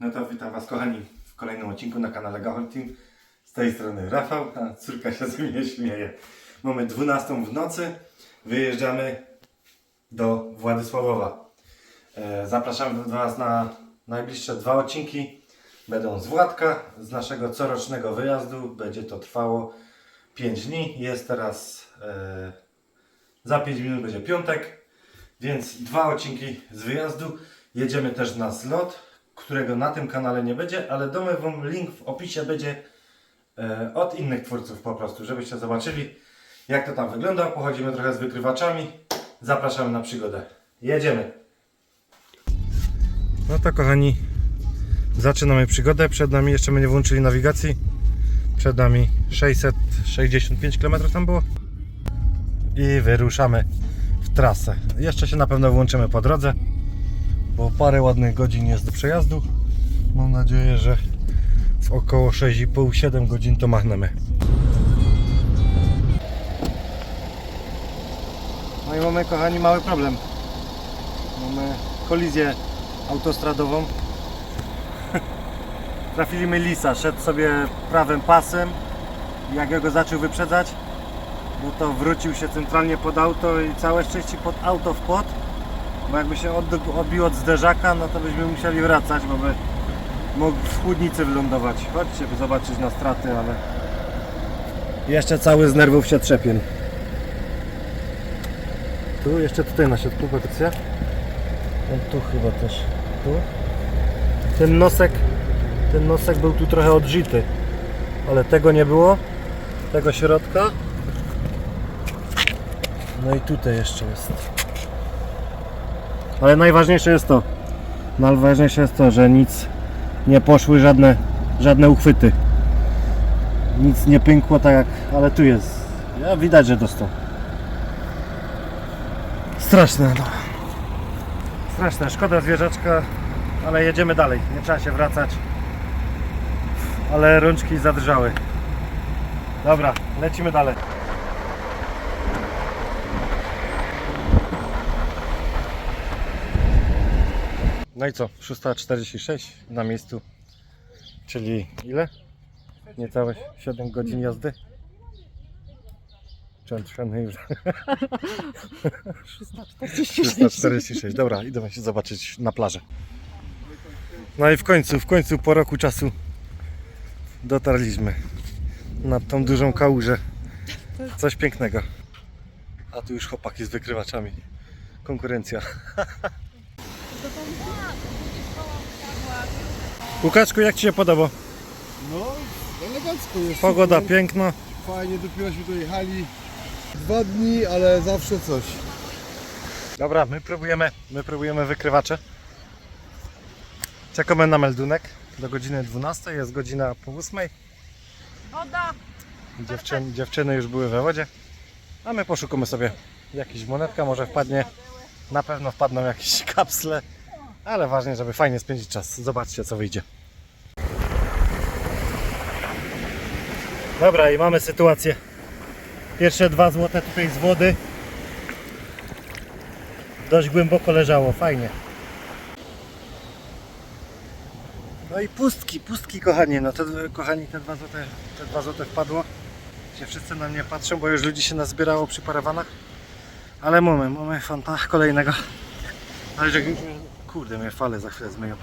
No to witam Was kochani w kolejnym odcinku na kanale Gahol Team. Z tej strony Rafał, a córka się ze mnie śmieje. Mamy 12 w nocy, wyjeżdżamy do Władysławowa. E, Zapraszamy Was na najbliższe dwa odcinki. Będą z Władka, z naszego corocznego wyjazdu. Będzie to trwało 5 dni. Jest teraz e, za 5 minut będzie piątek, więc dwa odcinki z wyjazdu. Jedziemy też na zlot, którego na tym kanale nie będzie, ale damy Wam link w opisie będzie e, od innych twórców po prostu, żebyście zobaczyli jak to tam wygląda. Pochodzimy trochę z wykrywaczami. Zapraszamy na przygodę. Jedziemy. No to kochani, zaczynamy przygodę. Przed nami jeszcze my nie włączyli nawigacji. Przed nami 665 km tam było. I wyruszamy w trasę. Jeszcze się na pewno włączymy po drodze, bo parę ładnych godzin jest do przejazdu. Mam nadzieję, że w około 6,5-7 godzin to machnemy. No i mamy kochani mały problem. Mamy kolizję autostradową. Trafiliśmy lisa, szedł sobie prawym pasem. Jak ja go zaczął wyprzedzać, no to wrócił się centralnie pod auto i całe szczęście pod auto w płot. Bo jakby się od, odbił od zderzaka, no to byśmy musieli wracać, bo by mógł w chłodnicy wylądować. Chodźcie by zobaczyć na straty, ale jeszcze cały z nerwów się trzepię. Tu, jeszcze tutaj na środku, Patrycja. No tu chyba też. Tu. Ten nosek, ten nosek był tu trochę odżyty, ale tego nie było. Tego środka. No i tutaj jeszcze jest. Ale najważniejsze jest to. Najważniejsze jest to, że nic nie poszły żadne, żadne uchwyty. Nic nie pękło tak jak, ale tu jest. Ja widać, że dostał. Straszne, no. Straszne, szkoda zwierzaczka, ale jedziemy dalej. Nie trzeba się wracać. Ale rączki zadrżały. Dobra, lecimy dalej. No i co? 6.46 na miejscu. Czyli ile? Niecałe 7 godzin jazdy. Czętrzeny już. 346. Dobra, idziemy się zobaczyć na plażę. No i w końcu, w końcu po roku czasu dotarliśmy nad tą dużą kałużę. Coś pięknego. A tu już chłopaki z wykrywaczami. Konkurencja. Łukaczku, jak Ci się podoba? No, elegancko jest. Pogoda super. piękna. Fajnie, dopiero tu jechali. Dwa dni, ale zawsze coś. Dobra, my próbujemy, my próbujemy wykrywacze. Czekamy na meldunek do godziny 12, jest godzina po 8. Woda! Dziewczyn, dziewczyny już były we wodzie, a my poszukamy sobie jakiś monetka, może wpadnie, na pewno wpadną jakieś kapsle, ale ważne, żeby fajnie spędzić czas. Zobaczcie co wyjdzie. Dobra i mamy sytuację. Pierwsze dwa złote tutaj z wody. Dość głęboko leżało, fajnie. No i pustki, pustki kochani, no te, kochani te dwa złote, te dwa złote wpadło. Się wszyscy na mnie patrzą, bo już ludzi się nazbierało przy parawanach. Ale mamy, mamy fanta kolejnego. Ale że, kurde, mnie fale za chwilę zmyją.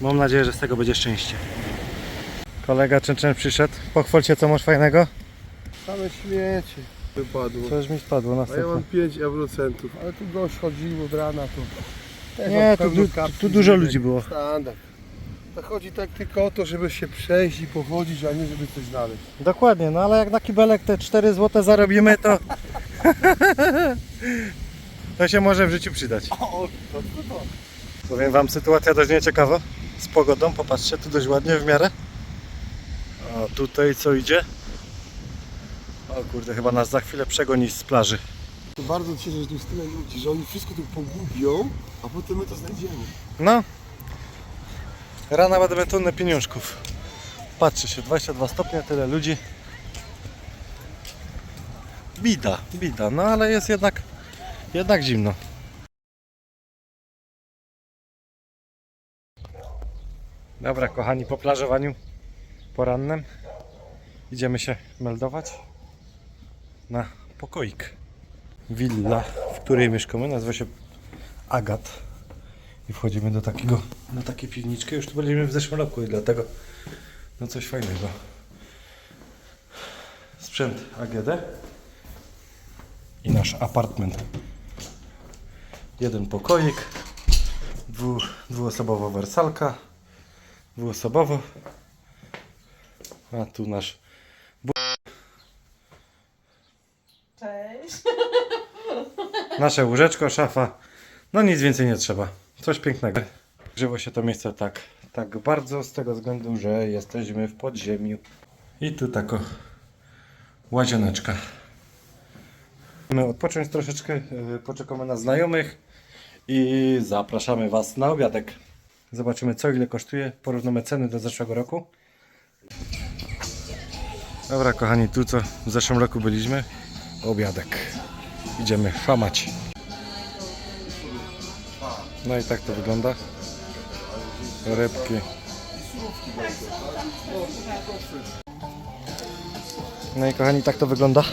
Mam nadzieję, że z tego będzie szczęście. Kolega Częczyn przyszedł. Pochwal się, co masz fajnego. Same śmiecie wypadło. Co już mi spadło A ja mam 5 eurocentów, ale tu gość chodził od rana to. Też Nie, tu, du, tu dużo ludzi było. Standard. To chodzi tak tylko o to, żeby się przejść i pochodzić, a nie żeby coś znaleźć. Dokładnie, no ale jak na kibelek te 4 zł zarobimy, to... to się może w życiu przydać. O, to, to, to. Powiem Wam, sytuacja dość nieciekawa z pogodą. Popatrzcie, tu dość ładnie w miarę. A tutaj co idzie? O kurde, chyba nas za chwilę przegoni z plaży. To bardzo cieszę, że tu jest tyle ludzi, że oni wszystko tu pogubią, a potem my to znajdziemy. No, rana będę tonę pieniążków. Patrzy się, 22 stopnie, tyle ludzi. Bida, bida, no ale jest jednak, jednak zimno. Dobra, kochani, po plażowaniu porannym idziemy się meldować na pokoik. Willa, w której mieszkamy, nazywa się Agat. I wchodzimy do takiego, do takiej piwniczki. Już tu byliśmy w zeszłym roku i dlatego no coś fajnego. Sprzęt AGD i nasz apartment. Jeden pokoik, dwu, dwuosobowa wersalka, dwuosobowo. A tu nasz Cześć. Nasze łóżeczko, szafa. No nic więcej nie trzeba. Coś pięknego. Żyło się to miejsce tak, tak bardzo z tego względu, że jesteśmy w podziemiu. I tu tako łazieneczka. My odpocząć troszeczkę, yy, poczekamy na znajomych i zapraszamy Was na obiadek. Zobaczymy co ile kosztuje, porównamy ceny do zeszłego roku. Dobra kochani, tu co w zeszłym roku byliśmy, obiadek. Idziemy szamać. No i tak to wygląda. Rybki. No i kochani, tak to wygląda.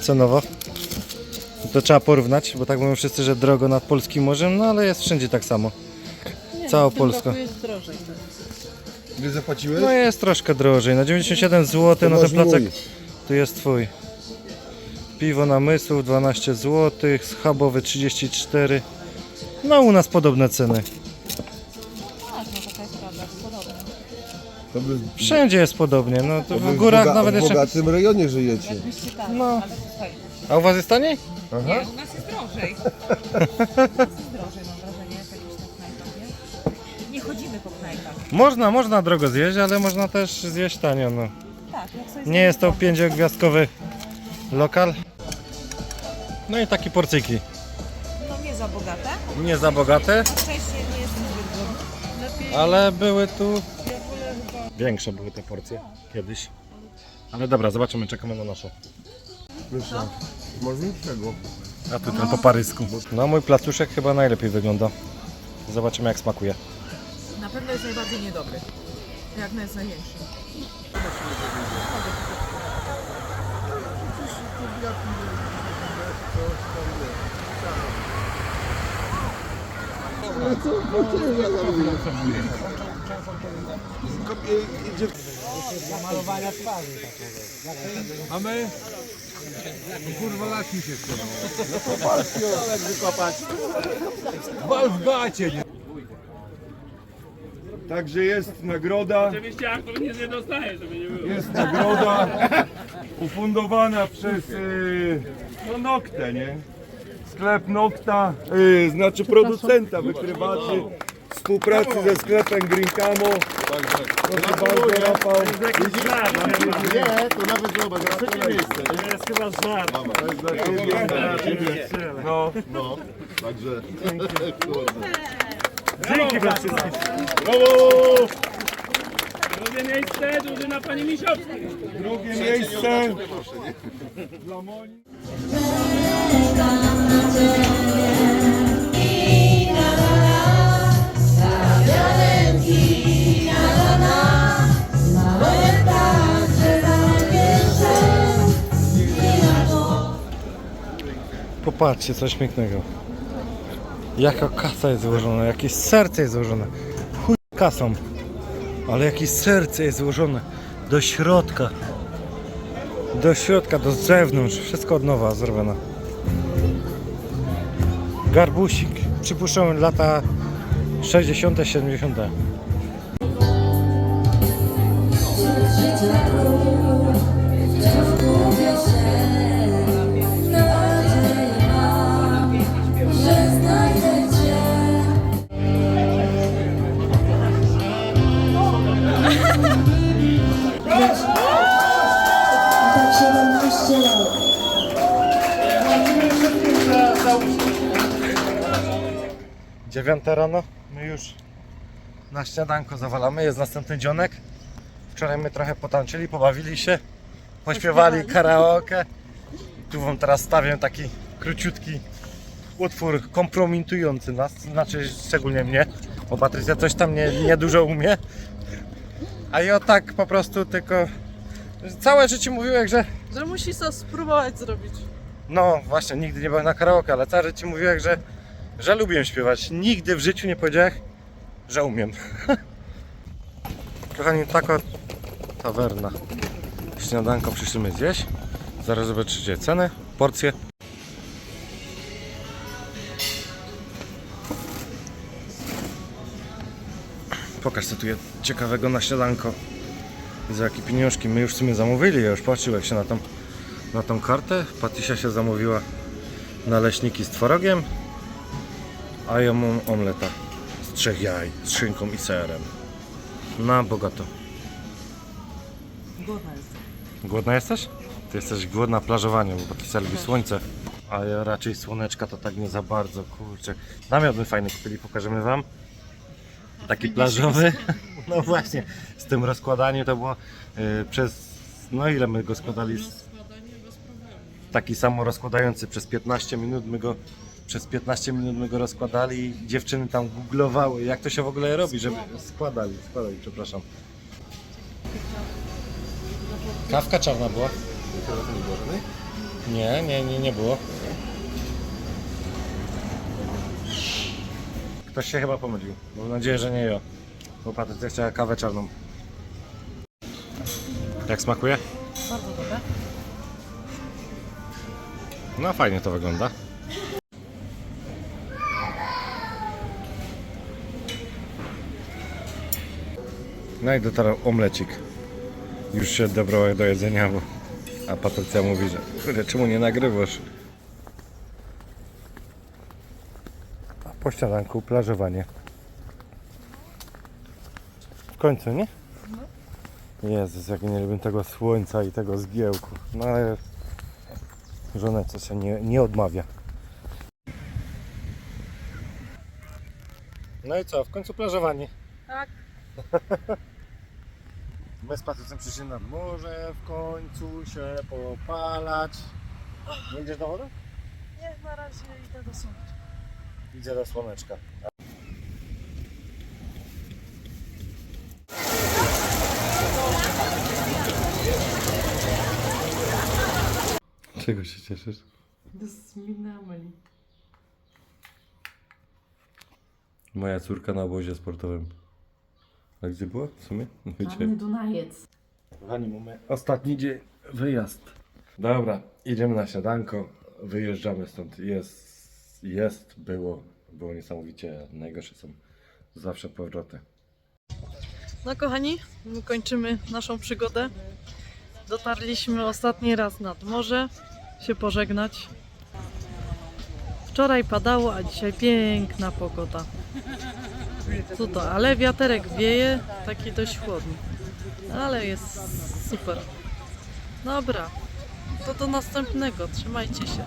Cenowo. To trzeba porównać, bo tak mówią wszyscy, że drogo nad polskim morzem, no ale jest wszędzie tak samo. Cała Polska. jest drożej. Ile zapłaciłeś? No jest troszkę drożej. Na 97 zł, no masz ten placek mój. tu jest twój. Piwo namysłów 12 zł, schabowy 34. No u nas podobne ceny. To by, Wszędzie jest podobnie. No to to w górach boga- nawet w jeszcze. bogatym rejonie żyjecie. No. A u was jest taniej? nie, u nas jest drożej. u nas jest drożej, mam wrażenie, jak jakiś tak nie? Nie chodzimy po knajpach. Można, można drogo zjeść, ale można też zjeść tanio. No. Tak, jak sobie Nie jest to zrobimy pięciogwiazdkowy lokal. No i takie porcyjki. No nie za bogate. Nie za bogate, Wcześniej nie jestem zbyt ale były tu. Większe były te porcje kiedyś. Ale dobra, zobaczymy, czekamy na nasze. Wiesz, Może nic czego. A tu ten po parysku. No mój placuszek chyba najlepiej wygląda. Zobaczymy jak smakuje. Na pewno jest najbardziej niedobry. Jak jest największy. Także jest nagroda, Oczywiście jak to nie dostaje, żeby nie było. jest nagroda ufundowana przez yy, no Noktę, nie? Sklep Nokta, yy, znaczy producenta wykrywaczy, współpracy ze sklepem Green Camo. Proszę bardzo, Rafał. Nie, to nawet zobacz, trzecie miejsce. To jest chyba żart. No, No, także... Dzięki wam wszystkim. Drugie miejsce, drużyna pani Misiowskiej. drugie miejsce. Popatrzcie, coś pięknego. Jaka kasa jest złożona, jakieś serce jest złożone. Chuj kasą. Ale jakieś serce jest złożone do środka. Do środka, do zewnątrz. Wszystko od nowa zrobione. Garbusik. Przypuszczam lata 60., 9 rano, my już na śniadanko zawalamy, jest następny dzionek. Wczoraj my trochę potańczyli, pobawili się, pośpiewali karaoke. Tu wam teraz stawię taki króciutki utwór kompromitujący nas, znaczy szczególnie mnie, bo Patrycja coś tam nie, nie dużo umie. A ja tak po prostu tylko całe życie mówiłem, że Że musisz to spróbować zrobić. no właśnie nigdy nie byłem na karaoke, ale całe życie mówiłem, że że lubię śpiewać. Nigdy w życiu nie powiedziałem, że umiem. Kochani, taka tawerna. Śniadanko przyszliśmy zjeść. Zaraz zobaczycie cenę, porcje. Pokaż co tu jest ciekawego na śniadanko. Za jakie pieniążki. My już w sumie zamówili, ja już patrzyłem się na tą na tą kartę. Patysia się zamówiła naleśniki z tworogiem, a ja mam omleta z trzech jaj, z szynką i serem. Na bogato. Głodna jest. Głodna jesteś? Ty jesteś głodna plażowania, bo Patysia lubi słońce. A ja raczej słoneczka to tak nie za bardzo, kurczę. Namiot my fajny kupili, pokażemy wam. Taki plażowy. No właśnie, z tym rozkładaniem to było y, przez... No ile my go składali? Taki samo rozkładający przez 15 minut my go przez 15 minut my go rozkładali i dziewczyny tam googlowały jak to się w ogóle robi, żeby składali, składali, przepraszam. Kawka czarna była? Nie, nie, nie, nie było. Ktoś się chyba pomylił. Mam nadzieję, że nie ja. Bo Patrycja chciała kawę czarną. Jak smakuje? Bardzo dobre. No fajnie to wygląda. No i dotarł omlecik. Już się dobrała do jedzenia, bo... A Patrycja mówi, że kurde, czemu nie nagrywasz? A po śniadanku plażowanie. W końcu, nie? Jezus, jak nie lubię tego słońca i tego zgiełku. No ale żoneczce się nie, nie odmawia. No i co, w końcu plażowanie. Tak. My z Patrycją przyszli nad morze, w końcu się popalać. Nie idziesz do wody? Nie, na razie idę do sądu. Idzie do słoneczka. Czego się cieszysz? Z minę Amelii. Moja córka na obozie sportowym. A gdzie była w sumie? Wiecie. Dunajec. Kochani, mamy ostatni dzień, wyjazd. Dobra, idziemy na śniadanko, wyjeżdżamy stąd. Jest, jest, było, było niesamowicie. Najgorsze są zawsze powroty. No kochani, my kończymy naszą przygodę. Dotarliśmy ostatni raz nad morze, się pożegnać. Wczoraj padało, a dzisiaj piękna pogoda. Co to, ale wiaterek wieje, taki dość chłodny. Ale jest super. Dobra, to do następnego, trzymajcie się.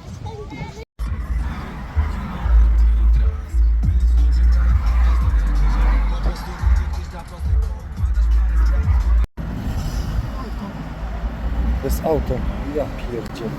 Jest auto. Ja pierdzielę.